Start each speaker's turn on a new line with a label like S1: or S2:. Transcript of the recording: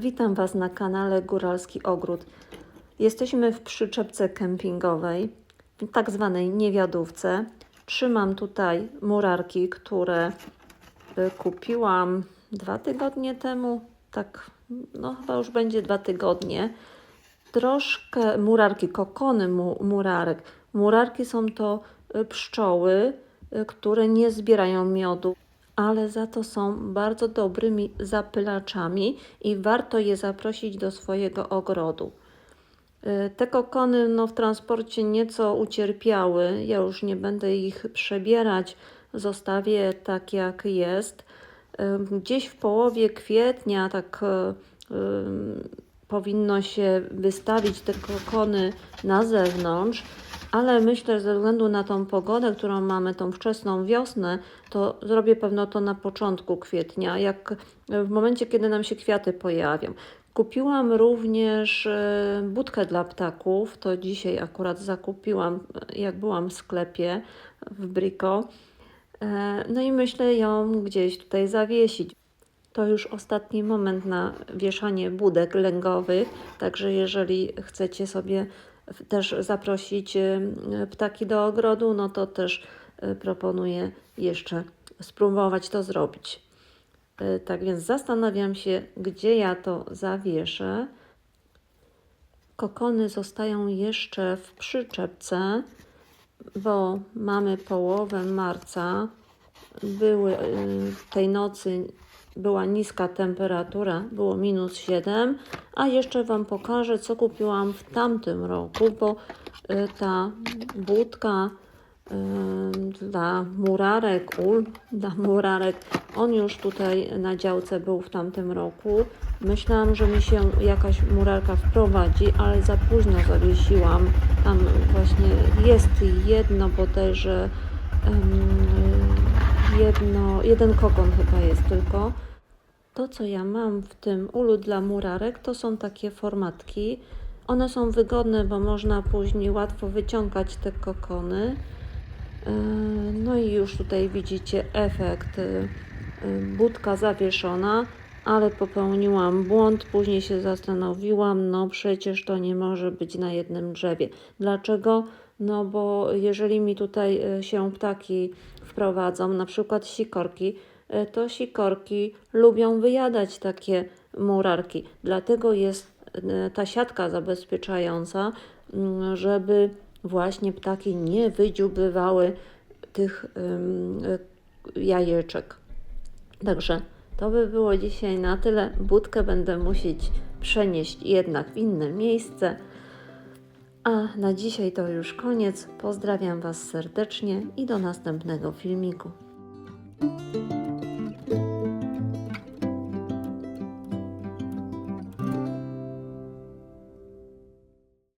S1: Witam Was na kanale Góralski Ogród. Jesteśmy w przyczepce kempingowej, w tak zwanej niewiadówce. Trzymam tutaj murarki, które y, kupiłam dwa tygodnie temu. Tak, no chyba już będzie dwa tygodnie. Troszkę murarki, kokony mu, murarek. Murarki są to y, pszczoły, y, które nie zbierają miodu, ale za to są bardzo dobrymi zapylaczami i warto je zaprosić do swojego ogrodu. Y, Te kokony no, w transporcie nieco ucierpiały. Ja już nie będę ich przebierać, zostawię tak jak jest. Gdzieś w połowie kwietnia tak y, powinno się wystawić te kokony na zewnątrz, ale myślę, że ze względu na tą pogodę, którą mamy, tą wczesną wiosnę, to zrobię pewno to na początku kwietnia, jak w momencie, kiedy nam się kwiaty pojawią. Kupiłam również e, budkę dla ptaków, to dzisiaj akurat zakupiłam, e, jak byłam w sklepie w Brico. E, No i myślę ją gdzieś tutaj zawiesić. To już ostatni moment na wieszanie budek lęgowych, także jeżeli chcecie sobie też zaprosić e, ptaki do ogrodu, no to też e, proponuję jeszcze spróbować to zrobić. E, Tak więc zastanawiam się, gdzie ja to zawieszę. Kokony zostają jeszcze w przyczepce, bo mamy połowę marca. Były y, tej nocy była niska temperatura, było minus 7, a jeszcze Wam pokażę, co kupiłam w tamtym roku, bo y, ta budka y, dla murarek, ul dla murarek, on już tutaj na działce był w tamtym roku. Myślałam, że mi się jakaś murarka wprowadzi, ale za późno zawiesiłam. Tam właśnie jest jedno bodajże em, jedno, jeden kokon chyba jest tylko. To, co ja mam w tym ulu dla murarek, to są takie formatki. One są wygodne, bo można później łatwo wyciągać te kokony. Yy, No i już tutaj widzicie efekt. yy, yy, Budka zawieszona, ale popełniłam błąd. Później się zastanowiłam, no przecież to nie może być na jednym drzewie. Dlaczego? No bo jeżeli mi tutaj yy, się ptaki wprowadzą, na przykład sikorki, yy, to sikorki lubią wyjadać takie murarki. Dlatego jest yy, ta siatka zabezpieczająca, mm, żeby właśnie ptaki nie wydziubywały tych jajeczek. Także to by było dzisiaj na tyle. Budkę będę musieć przenieść jednak w inne miejsce. A na dzisiaj to już koniec. Pozdrawiam Was serdecznie i do następnego filmiku.